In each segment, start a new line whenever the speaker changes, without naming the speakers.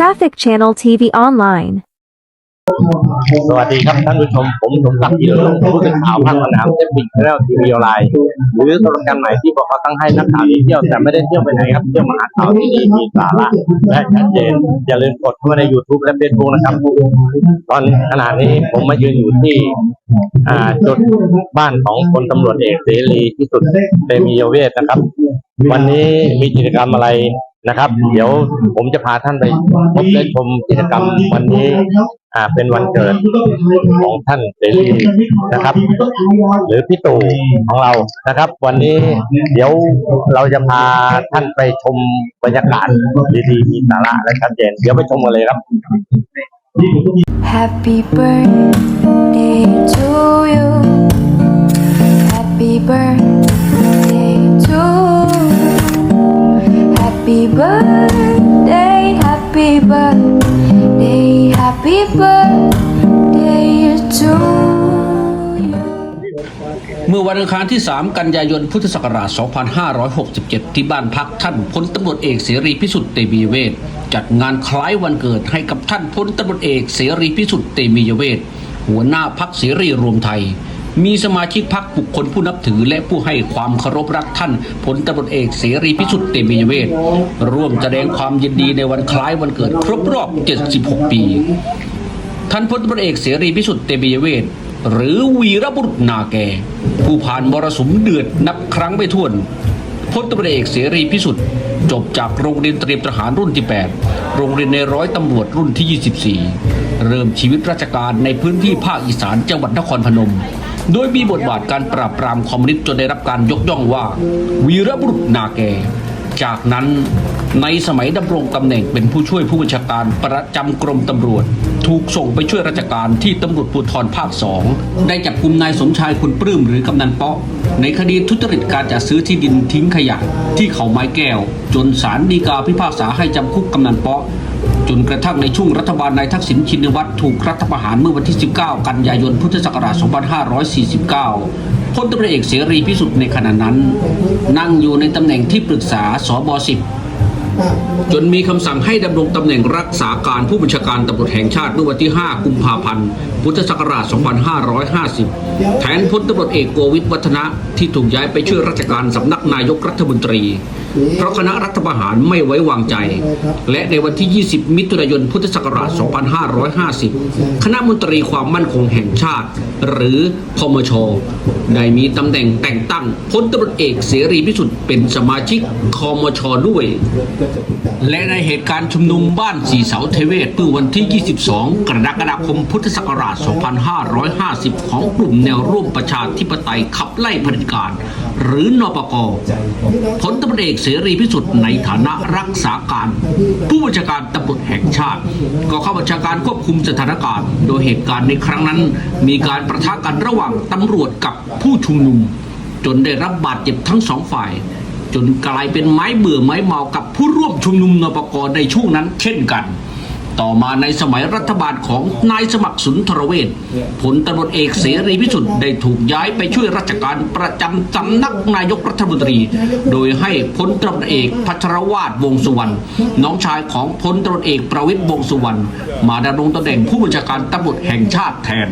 Mythic Channel TV Online.
สวัสดีครับท่านผู้ชม ผมสมศักดิ์เอี่ยวรุ่งผู้สื่อข่าวภาคสนามเทปบิกแนลทีวีออนไลน์หรือโปรแกรใหม่ที่บอกว่าตั้งให้นักข่าวที่เที่ยวแต่ไม่ได้เที่ยวไปไหนครับ เที่ยวมาหาข่าวที่ดีมีสาระและชัดเจน อย่าลืมกดเข้ามาใน YouTube และ Facebook นะครับ ตอนขณะนี้ผมมายืนอยู่ที่จุดบ้านของพลตำรวจเอกเสรีพิสุทธิ์เตมียเวทนะครับ วันนี้มีกิจกรรมอะไร นะครับ เดี๋ยวผมจะพาท่านไปพบและชมกิจกรรมวันนี้ อ่า เป็นวันเกิดของท่านเสรีนะครับ หรือพี่ตู่ของเรานะครับ วันนี้เดี๋ยวเราจะพาท่านไปชมบรรยากาศดีๆมีสาระและชัดเจนเดี๋ยวไปชมกันเลยครับ
Happy birthday to you.
เมื่อวันอังคารที่ 3 กันยายนพุทธศักราช 2567 ที่บ้านพักท่านพลตำรวจเอกเสรีพิสุทธิ์เตมียเวทจัดงานคล้ายวันเกิดให้กับท่านพลตำรวจเอกเสรีพิสุทธิ์เตมียเวทหัวหน้าพักเสรีรวมไทย มีสมาชิกพักบุคคลผู้นับถือและผู้ให้ความเคารพรักท่านพลตำรวจเอกเสรีพิสุทธิ์เตมียเวทร่วมแสดงความยินดีในวันคล้ายวันเกิดครบรอบ 76 ปีท่านพลตำรวจเอกเสรีพิสุทธิ์เตมียเวท หรือวีรบุรุษนาแก ผู้ผ่านมรสุมเดือดนับครั้งไม่ถ้วนพลตำรวจเอกเสรีพิสุทธิ์จบจากโรงเรียนเตรียมทหารรุ่นที่ 8 โรงเรียนในร้อยตำรวจรุ่นที่ 24 เริ่มชีวิตราชการในพื้นที่ภาคอีสานจังหวัดนครพนม โดยมีบทบาทการปราบปรามคอมมิวนิสต์จนได้รับการยกย่องว่า วีรบุรุษนาแก จากนั้นในสมัยดำรงตำแหน่งเป็นผู้ช่วยผู้บัญชาการประจำกรมตำรวจ ถูกส่งไปช่วยราชการที่ตำรวจภูธรภาคสองได้จับกลุ่มนายสมชายคุณปลื้มหรือกำนันเปาะ ในคดีทุจริตการจัดซื้อที่ดินทิ้งขยะที่เขาไม้แก้ว จนศาลฎีกาพิพากษาให้จำคุกกำนันเปาะจนกระทั่งในช่วงรัฐบาลนายทักษิณชินวัตรถูกรัฐประหารเมื่อวันที่ 19 กันยายนพุทธศักราช 2549 พลตำรวจเอกเสรีพิสุทธิ์ในขณะนั้น นั่งอยู่ในตำแหน่งที่ปรึกษาสบสิบจนมีคำสั่งให้ดำรงตำแหน่งรักษาการผู้บัญชาการตำรวจแห่งชาติเมื่อวันที่ 5 กุมภาพันธ์ พุทธศักราช 2550 แทนพลตำรวจเอกโกวิทวัฒนะที่ถูกย้ายไปช่วยราชการสำนักนายกรัฐมนตรี เพราะคณะรัฐประหารไม่ไว้วางใจ และในวันที่ 20 มิถุนายนพุทธศักราช 2550 คณะมนตรีความมั่นคงแห่งชาติ หรือคมช ได้มีตำแหน่งแต่งตั้งพลตำรวจเอกเสรีพิสุทธิ์เป็นสมาชิกคมชด้วย และในเหตุการณ์ชุมนุมบ้านสีเสาเทเวศเมื่อวันที่ 22 กรกฎาคมพุทธศักราช 2550 ของกลุ่มแนวร่วมประชาธิปไตยขับไล่เผด็จการ หรือนปกผลตำรวจเอกเสรีพิสุทธิ์ในฐานะรักษาการ ผู้บัญชาการตำรวจแห่งชาติ ก็เข้าบัญชาการควบคุมสถานการณ์ โดยเหตุการณ์ในครั้งนั้น มีการประทะกันระหว่างตำรวจกับผู้ชุมนุม จนได้รับบาดเจ็บทั้งสองฝ่าย จนกลายเป็นไม้เบื่อไม้เมากับผู้ร่วมชุมนุมนปกรในช่วงนั้น เช่นกัน ต่อมาในสมัยรัฐบาลของนายสมัครสุนทรเวชผลตำรวจเอกเสรีพิสุทธิ์ได้ถูกย้ายไปช่วยราชการประจำสำนักนายกรัฐมนตรี โดยให้พลตำรวจเอกพัชรวาดวงสุวรรณน้องชายของพลตำรวจเอกประวิตยวงสุวรรณมาดำรงตำแหน่งผู้บัญชาการตำรวจแห่งชาติแทน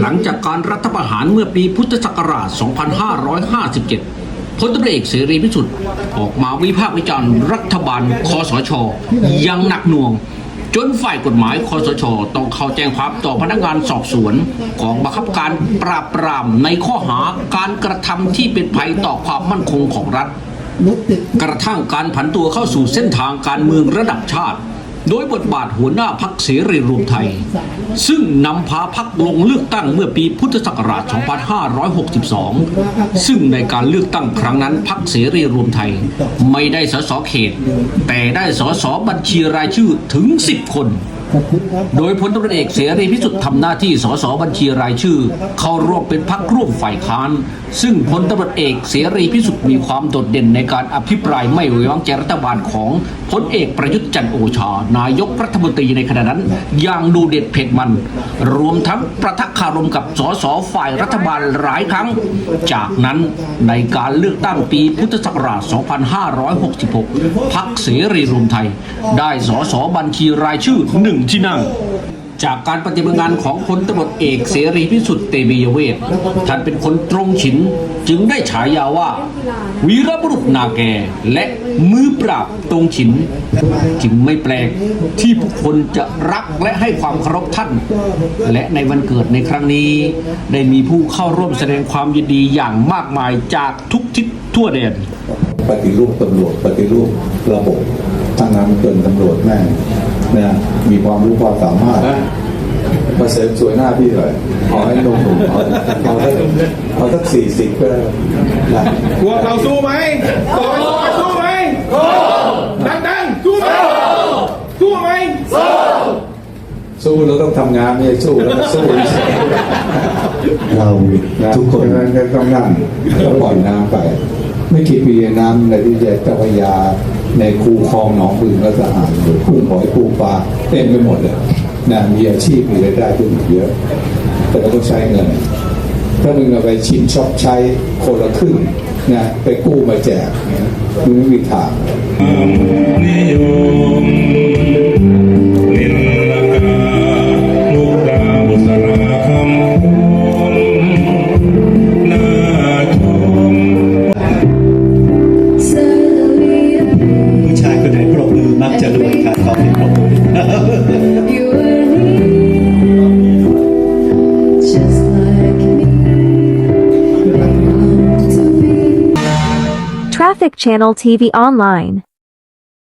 หลังจากการรัฐประหารเมื่อปีพุทธศักราช 2557พลตำรวจเอกเสรีพิสุทธิ์ออกมาวิพากษ์วิจารณ์รัฐบาลคอสชอยังหนักหน่วง จนฝ่ายกฎหมายคอสช ต้องเข้าแจ้งความต่อพนักงานสอบสวนกองบังคับการปราบปรามในข้อหาการกระทำที่เป็นภัยต่อความมั่นคงของรัฐ กระทั่งการผันตัวเข้าสู่เส้นทางการเมืองระดับชาติ โดยบทบาทหัวหน้าพักเสรีรวมไทย ซึ่งนำพาพักลงเลือกตั้งเมื่อปีพุทธศักราช 2562 ซึ่งในการเลือกตั้งครั้งนั้นพักเสรีรวมไทย ไม่ได้สสเขต แต่ได้สสบัญชีรายชื่อถึง 10 คน โดยพลตำรวจเอกเสรีพิสุทธิ์ทำหน้าที่สสบัญชีรายชื่อ เข้าร่วมเป็นพักร่วมฝ่ายค้าน ซึ่งพลตำรวจเอกเสรีพิสุทธิ์มีความโดดเด่นในการอภิปรายไม่ไว้วางใจรัฐบาลของพลเอกประยุทธ์จันโอชา นายกรัฐมนตรีในขณะนั้น อย่างดูเด็ดเผ็ดมัน รวมทั้งประทักคารมกับสสฝ่ายรัฐบาลหลายครั้ง จากนั้นในการเลือกตั้งปีพุทธศักราช 2566 พักเสรีรวมไทย ได้สสบัญชีรายชื่อหนึ่งที่นั่ง จากการปฏิบัติงานของพลตำรวจเอกเสรีพิสุทธิ์เตมียเวทท่านเป็นคนตรงฉินจึงได้ฉายาว่า วีรบุรุษนาแกและมือปราบตรงฉิน จึงไม่แปลกที่ผู้คนจะรักและให้ความเคารพท่าน และในวันเกิดในครั้งนี้ ได้มีผู้เข้าร่วมแสดงความยินดีอย่างมากมายจากทุกทิศทั่วแดน
ปฏิรูปตำรวจปฏิรูประบบทั้งนั้นเป็นตำรวจแม่ง นะมีความรู้ความสามารถมาเสริมสวยหน้าพี่หน่อยขอให้ลงหนุ่มเอาเอาสักเอาสักสี่สิบก็ได้นะ
พวกเราสู้ไหมต่อไปสู้ไหมดังๆสู้ไหมสู้ไหม
สู้เราต้องทำงานไม่ใช่สู้แล้วก็สู้เราทุกคนนั้นก็ต้องนั่งแล้วปล่อยน้ำไป ไม่กี่ปีน้ำในที่เจ้าพระยา ในคูคลองหนองบึงและสะอาดอยู่คู่หอยคู่ปลาเต็มไปหมดเลยนะมีอาชีพมีรายได้ขึ้นเยอะ แต่เราก็ใช้เงิน ถ้ามึงเอาไปชิมช็อปใช้คนละครึ่งนะไปกู้มาแจกนี่มึงไม่มีทาง
นิยม
Channel TV Online.